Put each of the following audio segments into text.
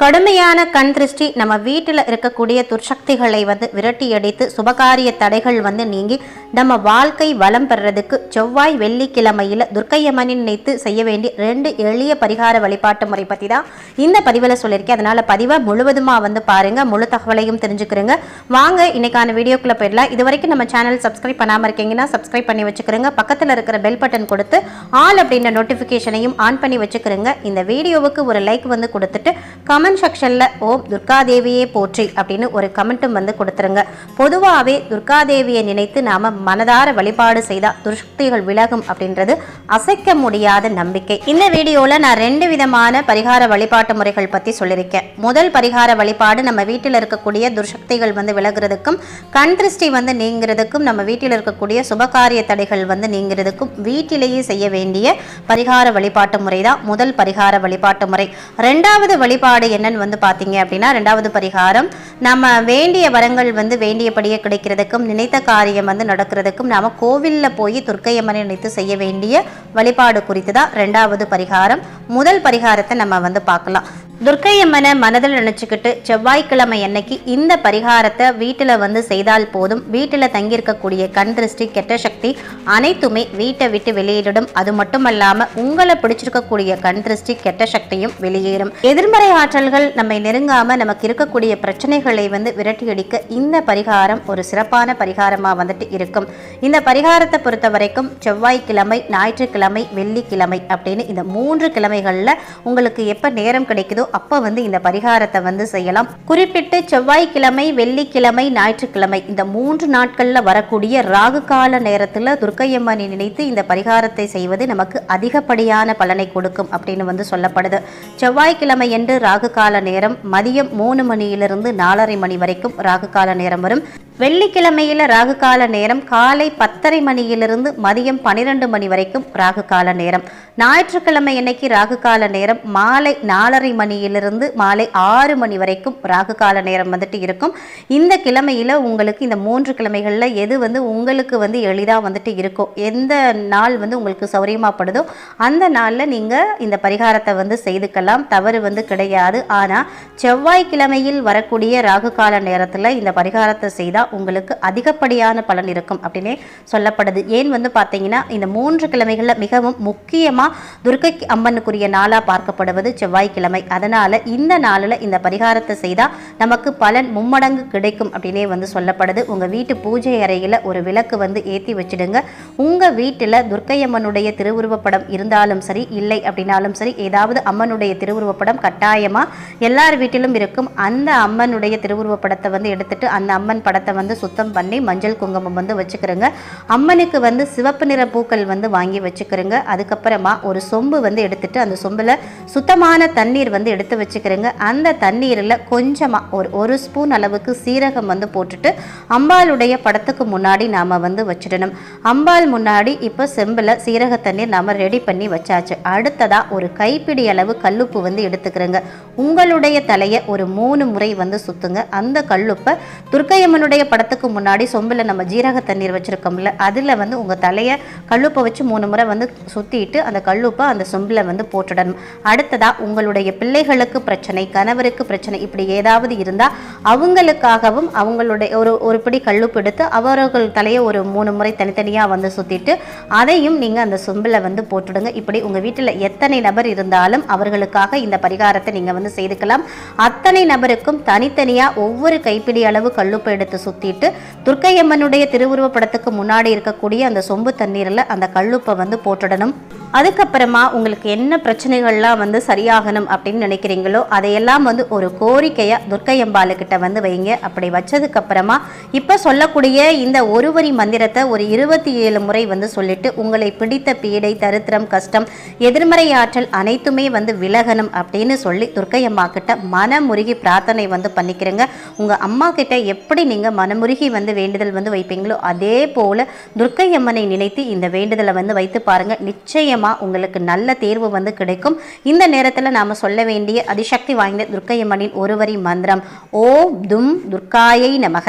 கடுமையான கண் திருஷ்டி நம்ம வீட்டில் இருக்கக்கூடிய துர்சக்திகளை வந்து விரட்டி அடித்து சுபகாரிய தடைகள் வந்து நீங்கி நம்ம வாழ்க்கை வளம் பெறதுக்கு செவ்வாய் வெள்ளிக்கிழமையில் துர்க்கையம்மனை நினைத்து செய்ய வேண்டிய ரெண்டு எளிய பரிகார வழிபாட்டு முறை பற்றி தான் இந்த பதிவில் சொல்லியிருக்கேன். அதனால் பதிவை முழுவதுமாக வந்து பாருங்கள் முழு தகவலையும் தெரிஞ்சுக்கிறேங்க. வாங்க இன்னைக்கான வீடியோக்குள்ளே போயிடலாம். இது வரைக்கும் நம்ம சேனல் சப்ஸ்கிரைப் பண்ணாமல் இருக்கீங்கன்னா சப்ஸ்கிரைப் பண்ணி வச்சுக்கிறோங்க. பக்கத்தில் இருக்கிற பெல் பட்டன் கொடுத்து ஆல் அப்படின்ற நோட்டிஃபிகேஷனையும் ஆன் பண்ணி வச்சுக்கிறோங்க. இந்த வீடியோவுக்கு ஒரு லைக் வந்து கொடுத்துட்டு கமெண்ட் கமெண்ட் செக்ஷனில் ஓம் துர்காதேவியே போற்றி அப்படின்னு ஒரு கமெண்ட்டும் வந்து கொடுத்துருங்க. பொதுவாகவே துர்காதேவியை நினைத்து நாம் மனதார வழிபாடு செய்தால் துர்சக்திகள் விலகும் அப்படின்றது அசைக்க முடியாத நம்பிக்கை. இந்த வீடியோவில் நான் ரெண்டு விதமான பரிகார வழிபாட்டு முறைகள் பற்றி சொல்லியிருக்கேன் முதல் பரிகார வழிபாடு நம்ம வீட்டில் இருக்கக்கூடிய துர்சக்திகள் வந்து விலகிறதுக்கும் கண் திருஷ்டி வந்து நீங்கிறதுக்கும் நம்ம வீட்டில் இருக்கக்கூடிய சுபகாரிய தடைகள் வந்து நீங்கிறதுக்கும் வீட்டிலேயே செய்ய வேண்டிய பரிகார வழிபாட்டு முறை தான் முதல் பரிகார வழிபாட்டு முறை. ரெண்டாவது வழிபாடு என்னன்னு வந்து பார்த்தீங்க அப்படின்னா ரெண்டாவது பரிகாரம் நம்ம வேண்டிய வரங்கள் வந்து வேண்டியபடியே கிடைக்கிறதுக்கும் நினைத்த காரியம் வந்து நடக்கிறதுக்கும் நாம கோவிலில் போய் துர்க்கையம்மனை நினைத்து செய்ய வேண்டிய வழிபாடு குறித்து தான் ரெண்டாவது பரிகாரம். முதல் பரிகாரத்தை நம்ம வந்து பார்க்கலாம். துர்க்கையம்மனை மனதில் நினச்சிக்கிட்டு செவ்வாய்க்கிழமை அன்னைக்கு இந்த பரிகாரத்தை வீட்டில் வந்து செய்தால் போதும். வீட்டில் தங்கியிருக்கக்கூடிய கண் திருஷ்டி கெட்ட சக்தி அனைத்துமே வீட்டை விட்டு வெளியேறிடும். அது மட்டுமல்லாமல் உங்களை பிடிச்சிருக்கக்கூடிய கண் திருஷ்டி கெட்ட சக்தியும் வெளியேறும். எதிர்மறை ஆற்றல்கள் நம்மை நெருங்காமல் நமக்கு இருக்கக்கூடிய பிரச்சனைகளை வந்து விரட்டியடிக்க இந்த பரிகாரம் ஒரு சிறப்பான பரிகாரமாக வந்துட்டு இருக்கும். இந்த பரிகாரத்தை பொறுத்த வரைக்கும் செவ்வாய்க்கிழமை ஞாயிற்றுக்கிழமை வெள்ளிக்கிழமை அப்படின்னு இந்த மூன்று கிழமைகளில் உங்களுக்கு எப்போ நேரம் கிடைக்குதோ அப்போ வந்து இந்த பரிகாரத்தை வந்து செய்யலாம். குறிப்பிட்டு செவ்வாய்க்கிழமை வெள்ளிக்கிழமை ஞாயிற்றுக்கிழமை இந்த மூன்று நாட்களில் வரக்கூடிய ராகு கால நேரத்தில் துர்க்கையம்மனை நினைத்து இந்த பரிகாரத்தை செய்வது நமக்கு அதிகப்படியான பலனை கொடுக்கும் அப்படின்னு வந்து சொல்லப்படுது. செவ்வாய்க்கிழமை என்று ராகு கால நேரம் மதியம் மூணு மணியிலிருந்து நாலரை மணி வரைக்கும் ராகு கால நேரம் வரும். வெள்ளிக்கிழமையில ராகு கால நேரம் காலை பத்தரை மணியிலிருந்து மதியம் பன்னிரெண்டு மணி வரைக்கும் ராகு கால நேரம். ஞாயிற்றுக்கிழமை அன்னைக்கு ராகு கால நேரம் மாலை நாலரை மணியிலிருந்து மாலை ஆறு மணி வரைக்கும் ராகு கால நேரம் வந்துட்டு இருக்கும். இந்த கிழமையில உங்களுக்கு இந்த மூன்று கிழமைகளில் எது வந்து உங்களுக்கு வந்து எளிதாக வந்துட்டு இருக்கும் எந்த நாள் வந்து உங்களுக்கு சௌரியமாகப்படுதோ அந்த நாளில் நீங்கள் இந்த பரிகாரத்தை வந்து செய்துக்கலாம். தவறு வந்து கிடையாது. ஆனால் செவ்வாய்க்கிழமையில் வரக்கூடிய ராகு கால நேரத்தில் இந்த பரிகாரத்தை செய்தால் உங்களுக்கு அதிகப்படியான பலன் இருக்கும் அப்படின்னே சொல்லப்படுது. ஏன் வந்து பார்த்தீங்கன்னா இந்த மூன்று கிழமைகளில் மிகவும் முக்கியமாக துர்க்கை அம்மனுக்குரிய நாளாக பார்க்கப்படுவது செவ்வாய்க்கிழமை. அதனால் இந்த நாளில் இந்த பரிகாரத்தை செய்தால் நமக்கு பலன் மும்மடங்கு கிடைக்கும் அப்படின்னே வந்து சொல்லப்படுது. உங்கள் வீட்டு பூஜை அறையில் ஒரு விளக்கு வந்து ஏற்றி வச்சிடுங்க. உங்கள் வீட்டில் துர்க்கையம்மனுடைய திருவுருவப்படம் இருந்தாலும் சரி இல்லை அப்படின்னாலும் சரி ஏதாவது அம்மனுடைய திருவுருவப்படம் கட்டாயமாக எல்லார் வீட்டிலும் இருக்கும். அந்த அம்மனுடைய திருவுருவப்படத்தை வந்து எடுத்துட்டு அந்த அம்மன் படத்தை வந்து சுத்தம் பண்ணி மஞ்சள் குங்குமம் வந்து வச்சுக்கிறோங்க. அம்மனுக்கு வந்து சிவப்பு நிற பூக்கள் வந்து வாங்கி வச்சுக்கிறோங்க. அதுக்கப்புறமா ஒரு சொம்பு வந்து எடுத்துட்டு அந்த சொம்பில் சுத்தமான தண்ணீர் வந்து எடுத்து வச்சுக்கிறோங்க. அந்த தண்ணீரில் கொஞ்சமாக ஒரு ஒரு ஸ்பூன் அளவுக்கு சீரகம் வந்து போட்டுட்டு அம்பாளுடைய படத்துக்கு முன்னாடி நாம் வந்து வச்சிடணும். அம்பாள் முன்னாடி இப்போ செம்பில் சீரக தண்ணீர் நாம் ரெடி பண்ணி வச்சாச்சு. அடுத்ததாக ஒரு கைப்பிடி அளவு கல்லுப்பு வந்து எடுத்துக்கிறோங்க. உங்களுடைய தலையை ஒரு மூணு முறை வந்து சுத்துங்க. அந்த கல்லுப்பை துர்க்கையம்மனுடைய படத்துக்கு முன்னாடி சொம்பில் நம்ம ஜீரக தண்ணீர் வச்சுருக்கோம்ல அதில் வந்து உங்கள் தலையை கல்லுப்பை வச்சு மூணு முறை வந்து சுற்றிட்டு அந்த கல்லுப்பை அந்த சொம்பில் வந்து போட்டுடணும். அடுத்ததாக உங்களுடைய பிள்ளைகளுக்கு பிரச்சனை கணவருக்கு பிரச்சனை இப்படி ஏதாவது இருந்தால் அவங்களுக்காகவும் அவங்களுடைய ஒரு ஒரு பிடி கல்லுப்பு எடுத்து அவர்கள் தலையை ஒரு மூணு முறை தனித்தனியாக வந்து சுற்றிட்டு அதையும் நீங்கள் அந்த சொம்பில் வந்து போட்டுடுங்க. இப்படி உங்கள் வீட்டில் எத்தனை நபர் இருந்தாலும் அவர்களுக்காக இந்த பரிகாரத்தை நீங்கள் வந்து செய்துக்கலாம். அத்தனை நபருக்கும் தனித்தனியாக ஒவ்வொரு கைப்பிடி அளவு கல்லுப்பை எடுத்து சுற்றிட்டு துர்க்கையம்மனுடைய திருவுருவ படத்துக்கு முன்னாடி இருக்கக்கூடிய அந்த சொம்பு தண்ணீரில் அந்த கல்லுப்பை வந்து போட்டுடணும். அதுக்கப்புறமா உங்களுக்கு என்ன பிரச்சனைகள்லாம் வந்து சரியாகணும் அப்படின்னு நினைக்கிறீங்களோ அதையெல்லாம் வந்து ஒரு கோரிக்கையாக துர்க்கையம்பாளுக்கிட்ட வந்து வைங்க. அப்படி வச்சதுக்கப்புறமா இப்போ சொல்லக்கூடிய இந்த ஒரு வரி மந்திரத்தை ஒரு இருபத்தி ஏழு முறை வந்து சொல்லிட்டு உங்களை பிடித்த பீடை தரித்திரம் கஷ்டம் எதிர்மறை ஆற்றல் அனைத்துமே வந்து விலகணும் அப்படின்னு சொல்லி துர்க்கையம்மா கிட்ட மனமுருகி பிரார்த்தனை வந்து பண்ணிக்கிறேங்க. உங்கள் அம்மா கிட்ட எப்படி நீங்கள் மனமுருகி வந்து வேண்டுதல் வந்து வைப்பீங்களோ அதே போல் துர்க்கையம்மனை நினைத்து இந்த வேண்டுதலை வந்து வைத்து பாருங்கள் நிச்சயம் நிச்சயமாக உங்களுக்கு நல்ல தேர்வு வந்து கிடைக்கும். இந்த நேரத்தில் நாம் சொல்ல வேண்டிய அதிசக்தி வாய்ந்த துர்க்கையம்மனின் ஒருவரி மந்திரம் ஓம் தும் துர்க்காயை நமக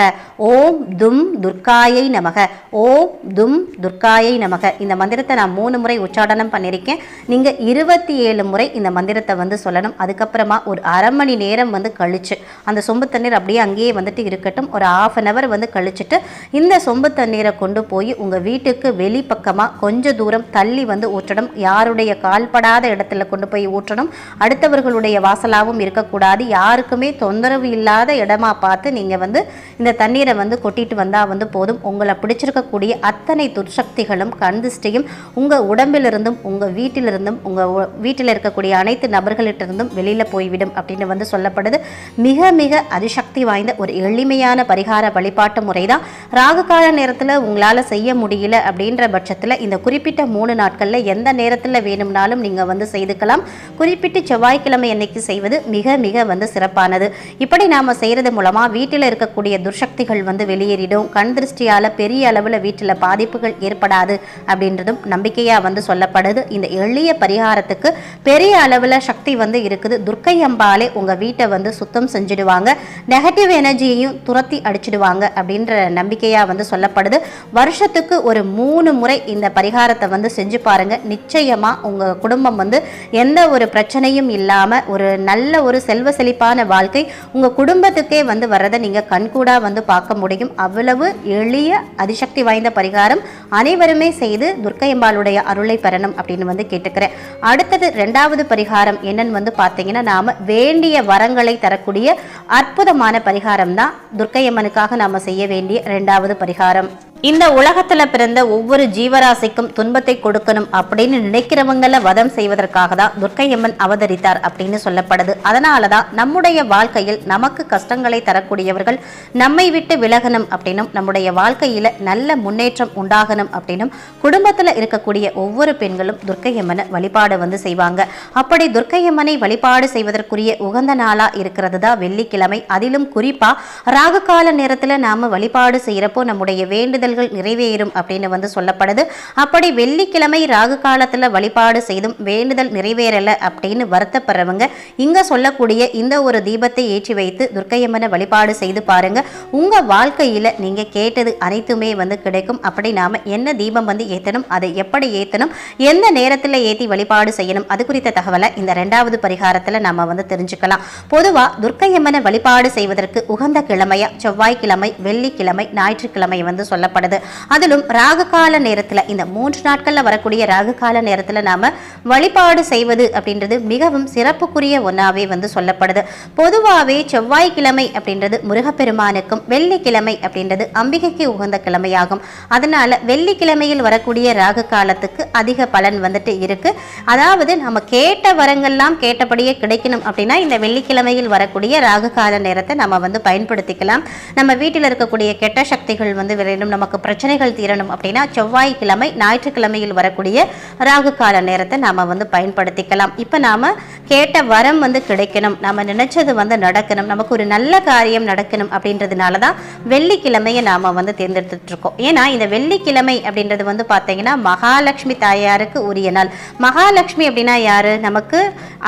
ஓம் தும் துர்க்காயை நமக ஓம் தும் துர்க்காயை நமக. இந்த மந்திரத்தை நான் மூணு முறை உச்சாடனம் பண்ணியிருக்கேன். நீங்கள் இருபத்தி ஏழு முறை இந்த மந்திரத்தை வந்து சொல்லணும். அதுக்கப்புறமா ஒரு அரை மணி நேரம் வந்து கழிச்சு அந்த சொம்பு தண்ணீர் அப்படியே அங்கேயே வந்துட்டு இருக்கட்டும். ஒரு ஆஃப் அன் ஹவர் வந்து கழிச்சுட்டு இந்த சொம்பு தண்ணீரை கொண்டு போய் உங்கள் வீட்டுக்கு வெளிப்பக்கமாக கொஞ்சம் தூரம் தள்ளி வந்து ஊற்றணும். யாருடைய கால்படாத இடத்துல கொண்டு போய் ஊற்றணும்? அடுத்தவர்களுடைய வாசலாகவும் இருக்கக்கூடாது. யாருக்குமே தொந்தரவு இல்லாத இடமா பார்த்து நீங்கள் வந்து இந்த தண்ணீரை வந்து கொட்டிட்டு வந்தால் வந்து போதும். உங்களை பிடிச்சிருக்கக்கூடிய அத்தனை துர்சக்திகளும் கண் திருஷ்டியும் உங்கள் உடம்பிலிருந்தும் உங்கள் வீட்டிலிருந்தும் உங்கள் வீட்டில் இருக்கக்கூடிய அனைத்து நபர்களிட்டிருந்தும் வெளியில் போய்விடும் அப்படின்னு வந்து சொல்லப்படுது. மிக மிக அதிசக்தி வாய்ந்த ஒரு எளிமையான பரிகார வழிபாட்டு முறை தான் ராகு கால நேரத்தில் உங்களால் செய்ய முடியல அப்படின்ற பட்சத்தில் இந்த குறிப்பிட்ட மூணு நாட்களில் எந்த நேரத்தில் வேணும்னாலும் நீங்கள் வந்து செய்துக்கலாம். குறிப்பிட்டு செவ்வாய்க்கிழமை அன்னைக்கு செய்வது மிக மிக வந்து சிறப்பானது. இப்படி நாம் செய்கிறது மூலமாக வீட்டில் இருக்கக்கூடிய துர்சக்திகள் வந்து வெளியேறிடும். கண் திருஷ்டியால் பெரிய அளவில் வீட்டில் பாதிப்புகள் ஏற்படாது அப்படின்றதும் நம்பிக்கையாக வந்து சொல்லப்படுது. இந்த எளிய பரிகாரத்துக்கு பெரிய அளவில் சக்தி வந்து இருக்குது. துர்க்கை அம்பாலே உங்கள் வீட்டை வந்து சுத்தம் செஞ்சிடுவாங்க. நெகட்டிவ் எனர்ஜியையும் துரத்தி அடிச்சிடுவாங்க அப்படின்ற நம்பிக்கையாக வந்து சொல்லப்படுது. வருஷத்துக்கு ஒரு மூணு முறை இந்த பரிகாரத்தை வந்து செஞ்சு பாருங்க. நிச்சயமாக உங்கள் குடும்பம் வந்து எந்த ஒரு பிரச்சனையும் இல்லாமல் ஒரு நல்ல ஒரு செல்வ செழிப்பான வாழ்க்கை உங்கள் குடும்பத்துக்கே வந்து வர்றதை நீங்கள் கண்கூடாக வந்து பார்க்க முடியும். அவ்வளவு எளிய அதிசக்தி வாய்ந்த பரிகாரம் அனைவருமே செய்து துர்க்கையம்பாளுடைய அருளை பெறணும் அப்படின்னு வந்து கேட்டுக்கிறேன். அடுத்தது ரெண்டாவது பரிகாரம் என்னன்னு வந்து பார்த்தீங்கன்னா நாம் வேண்டிய வரங்களை தரக்கூடிய அற்புதமான பரிகாரம் தான் துர்க்கையம்மனுக்காக நாம் செய்ய வேண்டிய ரெண்டாவது பரிகாரம். இந்த உலகத்துல பிறந்த ஒவ்வொரு ஜீவராசிக்கும் துன்பத்தை கொடுக்கணும் அப்படின்னு நினைக்கிறவங்கள வதம் செய்வதற்காக தான் துர்க்கையம்மன் அவதரித்தார் அப்படின்னு சொல்லப்படுது. அதனாலதான் நம்முடைய வாழ்க்கையில் நமக்கு கஷ்டங்களை தரக்கூடியவர்கள் நம்மை விட்டு விலகணும் அப்படின்னும் நம்முடைய வாழ்க்கையில நல்ல முன்னேற்றம் உண்டாகணும் அப்படின்னும் குடும்பத்துல இருக்கக்கூடிய ஒவ்வொரு பெண்களும் துர்க்கையம்மனை வழிபாடு வந்து செய்வாங்க. அப்படி துர்க்கையம்மனை வழிபாடு செய்வதற்குரிய உகந்த நாளா இருக்கிறது தான் வெள்ளிக்கிழமை. அதிலும் குறிப்பா ராகு கால நேரத்துல நாம வழிபாடு செய்யறப்போ நம்முடைய வேண்டுதல் வேண்டுதல்கள் நிறைவேறும் அப்படின்னு வந்து சொல்லப்படுது. அப்படி வெள்ளிக்கிழமை ராகு காலத்தில் வழிபாடு செய்தும் வேண்டுதல் நிறைவேறலை அப்படின்னு வருத்தப்படுறவங்க இங்கே சொல்லக்கூடிய இந்த ஒரு தீபத்தை ஏற்றி வைத்து துர்க்கையம்மனை வழிபாடு செய்து பாருங்கள் உங்கள் வாழ்க்கையில் நீங்கள் கேட்டது அனைத்துமே வந்து கிடைக்கும். அப்படி நாம் என்ன தீபம் வந்து ஏற்றணும் அதை எப்படி ஏற்றணும் எந்த நேரத்தில் ஏற்றி வழிபாடு செய்யணும் அது குறித்த தகவலை இந்த ரெண்டாவது பரிகாரத்தில் நம்ம வந்து தெரிஞ்சுக்கலாம். பொதுவாக துர்க்கையம்மனை வழிபாடு செய்வதற்கு உகந்த கிழமையாக செவ்வாய்க்கிழமை வெள்ளிக்கிழமை ஞாயிற்றுக்கிழமை வந்து சொல்லப்படும். சொல்லப்படுது அதிலும் ராகு கால நேரத்துல இந்த மூன்று நாட்கள்ல வரக்கூடிய ராகு கால நேரத்துல நாம வழிபாடு செய்வது அப்படின்றது மிகவும் சிறப்புக்குரிய ஒன்றாவே வந்து சொல்லப்படுது. பொதுவாகவே செவ்வாய்க்கிழமை அப்படின்றது முருகப்பெருமானுக்கும் வெள்ளிக்கிழமை அப்படின்றது அம்பிகைக்கு உகந்த கிழமையாகும். அதனால வெள்ளிக்கிழமையில் வரக்கூடிய ராகு காலத்துக்கு அதிக பலன் வந்துட்டு இருக்கு. அதாவது நம்ம கேட்ட வரங்கள்லாம் கேட்டபடியே கிடைக்கணும் அப்படின்னா இந்த வெள்ளிக்கிழமையில் வரக்கூடிய ராகு கால நேரத்தை நம்ம வந்து பயன்படுத்திக்கலாம். நம்ம வீட்டில் இருக்கக்கூடிய கெட்ட சக்திகள் வந்து விரையணும் நமக்கு பிரச்சனைகள் தீரணும் அப்படின்னா செவ்வாய்க்கிழமை ஞாயிற்றுக்கிழமையில் வரக்கூடிய ராகு கால நேரத்தை நாம வந்து பயன்படுத்திக்கலாம். இப்போ நாம கேட்ட வரம் வந்து கிடைக்கணும். நம்ம நினைச்சது வந்து நடக்கணும். நமக்கு ஒரு நல்ல காரியம் நடக்கணும் அப்படின்றதுனால தான் வெள்ளிக்கிழமையை நாம் வந்து தேர்ந்தெடுத்துட்டு இருக்கோம் ஏன்னா இந்த வெள்ளிக்கிழமை அப்படின்றது வந்து பார்த்தீங்கன்னா மகாலட்சுமி தாயாருக்கு உரிய நாள். மகாலட்சுமி அப்படின்னா யாரு? நமக்கு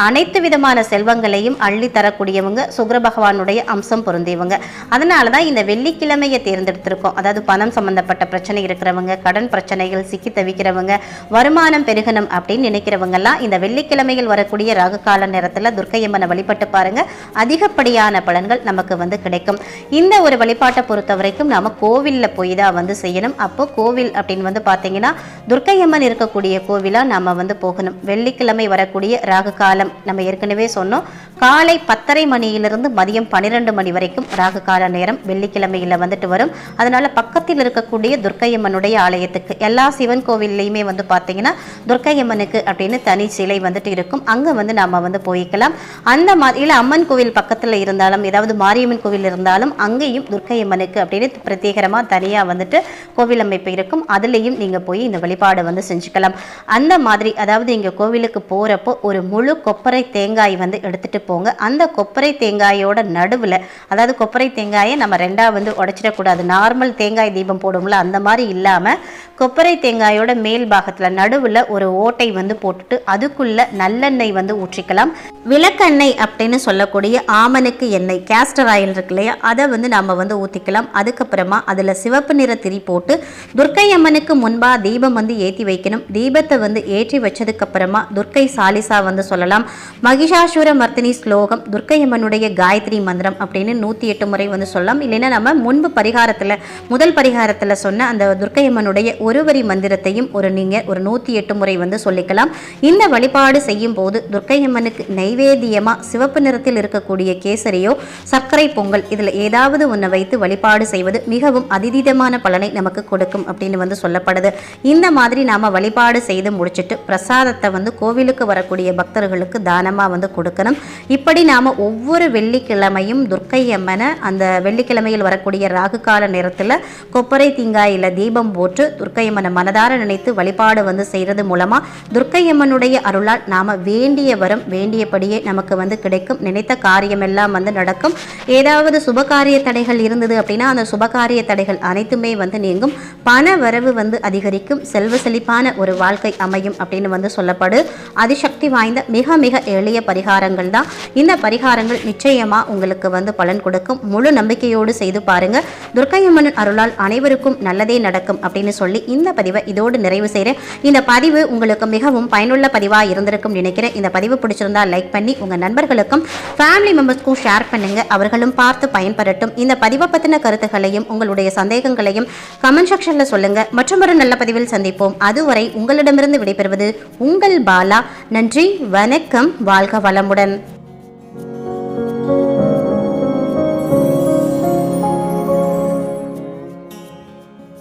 அனைத்து விதமான செல்வங்களையும் அள்ளி தரக்கூடியவங்க சுக்கிர பகவானுடைய அம்சம் பொருந்தியவங்க. அதனால தான் இந்த வெள்ளிக்கிழமையை தேர்ந்தெடுத்திருக்கோம். அதாவது பணம் சம்பந்தப்பட்ட பிரச்சனை இருக்கிறவங்க கடன் பிரச்சனைகள் சிக்கி தவிக்கிறவங்க வருமானம் பெருகணும் அப்படின்னு நினைக்கிறவங்கெல்லாம் இந்த வெள்ளிக்கிழமையில் வரக்கூடிய ராகு கால நேரத்தில் துர்க்கையம்மனை வழிபட்டு பாருங்க. அதிகப்படியான பலன்கள் நமக்கு வந்து கிடைக்கும். இந்த ஒரு வழிபாட்டை பொறுத்த வரைக்கும் நாம் கோவிலில் போய் தான் வந்து செய்யணும். அப்போ கோவில் அப்படின்னு வந்து பார்த்தீங்கன்னா துர்க்கையம்மன் இருக்கக்கூடிய கோவிலாக நாம வந்து போகணும். வெள்ளிக்கிழமை வரக்கூடிய ராகு காலம் நம்ம ஏற்கனவே சொன்னோம். காலை பத்தரை மணியிலிருந்து மதியம் பன்னிரெண்டு மணி வரைக்கும் ராகு கால நேரம் வெள்ளிக்கிழமையில் வந்துட்டு வரும். அதனால பக்கத்தில் இருக்க இருக்கக்கூடிய துர்க்கையம்மனுடைய ஆலயத்துக்கு. எல்லா சிவன் கோவில்லையுமே வந்து பார்த்தீங்கன்னா துர்க்கையம்மனுக்கு அப்படின்னு தனி சிலை வந்துட்டு இருக்கும். அங்கே வந்து நாம வந்து போய்க்கலாம். அந்த மாதிரி இல்லை அம்மன் கோவில் பக்கத்தில் இருந்தாலும் ஏதாவது மாரியம்மன் கோவில் இருந்தாலும் அங்கேயும் துர்க்கையம்மனுக்கு அப்படின்னு பிரத்யேகரமாக தனியாக வந்துட்டு கோவில் அமைப்பு இருக்கும். அதுலேயும் நீங்கள் போய் இந்த வழிபாடு வந்து செஞ்சுக்கலாம். அந்த மாதிரி அதாவது இங்கே கோவிலுக்கு போகிறப்போ ஒரு முழு கொப்பரை தேங்காய் வந்து எடுத்துகிட்டு போங்க. அந்த கொப்பரை தேங்காயோட நடுவில் அதாவது கொப்பரை தேங்காயை நம்ம ரெண்டாக வந்து உடைச்சிடக்கூடாது. நார்மல் தேங்காய் தீபம் தீபம் போடுவோம்ல அந்த மாதிரி இல்லாமல் கொப்பரை தேங்காயோட மேல் பாகத்தில் நடுவில் ஒரு ஓட்டை வந்து போட்டுட்டு அதுக்குள்ள நல்லெண்ணெய் வந்து ஊற்றிக்கலாம். விளக்கெண்ணெய் அப்படின்னு சொல்லக்கூடிய ஆமனுக்கு எண்ணெய் கேஸ்டர் ஆயில் இருக்கு இல்லையா அதை வந்து நம்ம வந்து ஊற்றிக்கலாம் அதுக்கப்புறமா அதில் சிவப்பு நிற திரி போட்டு துர்க்கை அம்மனுக்கு முன்பாக தீபம் வந்து ஏற்றி வைக்கணும். தீபத்தை வந்து ஏற்றி வச்சதுக்கப்புறமா துர்க்கை சாலிசா வந்து சொல்லலாம். மகிஷாசுர மர்த்தினி ஸ்லோகம் துர்க்கை அம்மனுடைய காயத்ரி மந்திரம் அப்படின்னு நூற்றி எட்டு முறை வந்து சொல்லலாம். இல்லைன்னா நம்ம முன்பு பரிகாரத்தில் முதல் பரிகாரத்தில் சொன்ன அந்த துர்க்கையம்மனுடைய ஒரு வரி மந்திரத்தையும் ஒரு நீங்கள் ஒரு நூற்றி எட்டு முறை வந்து சொல்லிக்கலாம். இந்த வழிபாடு செய்யும் போது துர்க்கையம்மனுக்கு நைவேத்தியமாக சிவப்பு நிறத்தில் இருக்கக்கூடிய கேசரியோ சர்க்கரை பொங்கல் இதில் ஏதாவது ஒன்றை வைத்து வழிபாடு செய்வது மிகவும் அதிதீதமான பலனை நமக்கு கொடுக்கும் அப்படின்னு வந்து சொல்லப்படுது. இந்த மாதிரி நாம் வழிபாடு செய்து முடிச்சுட்டு பிரசாதத்தை வந்து கோவிலுக்கு வரக்கூடிய பக்தர்களுக்கு தானமாக வந்து கொடுக்கணும். இப்படி நாம் ஒவ்வொரு வெள்ளிக்கிழமையும் துர்க்கை அம்மனை அந்த வெள்ளிக்கிழமையில் வரக்கூடிய ராகு கால நேரத்தில் கொப்பரை தீங்காயில் தீபம் போட்டு துர்க்கையம்மனை மனதார நினைத்து வழிபாடு வந்து செய்கிறது மூலமாக துர்க்கையம்மனுடைய அருளால் நாம் வேண்டிய வரம் வேண்டியபடியே நமக்கு வந்து கிடைக்கும். நினைத்த காரியமெல்லாம் வந்து நடக்கும். ஏதாவது சுபகாரிய தடைகள் இருந்தது அப்படின்னா அந்த சுபகாரிய தடைகள் அனைத்துமே வந்து நீங்கும். பண வரவு வந்து அதிகரிக்கும். செல்வ செழிப்பான ஒரு வாழ்க்கை அமையும் அப்படின்னு வந்து சொல்லப்படு. அதிசக்தி வாய்ந்த மிக மிக எளிய பரிகாரங்கள் தான். இந்த பரிகாரங்கள் நிச்சயமாக உங்களுக்கு வந்து பலன் கொடுக்கும். முழு நம்பிக்கையோடு செய்து பாருங்கள் துர்க்கையம்மன் அருளால் அனைவரும் அனைவருக்கும் நல்லதே நடக்கும் அப்படின்னு சொல்லி இந்த பதிவை இதோடு நிறைவு செய்கிறேன் இந்த பதிவு உங்களுக்கு மிகவும் பயனுள்ள பதிவாக இருந்திருக்கும் நினைக்கிறேன். இந்த பதிவு பிடிச்சிருந்தா லைக் பண்ணி உங்கள் நண்பர்களுக்கும் ஃபேமிலி மெம்பர்ஸ்க்கும் ஷேர் பண்ணுங்க. அவர்களும் பார்த்து பயன்பெறட்டும். இந்த பதிவை பற்றின கருத்துக்களையும் உங்களுடைய சந்தேகங்களையும் கமெண்ட் செக்ஷனில் சொல்லுங்க. மற்றொரு நல்ல பதிவில் சந்திப்போம். அதுவரை உங்களிடமிருந்து விடைபெறுவது உங்கள் பாலா. நன்றி வணக்கம். வாழ்க வளமுடன்.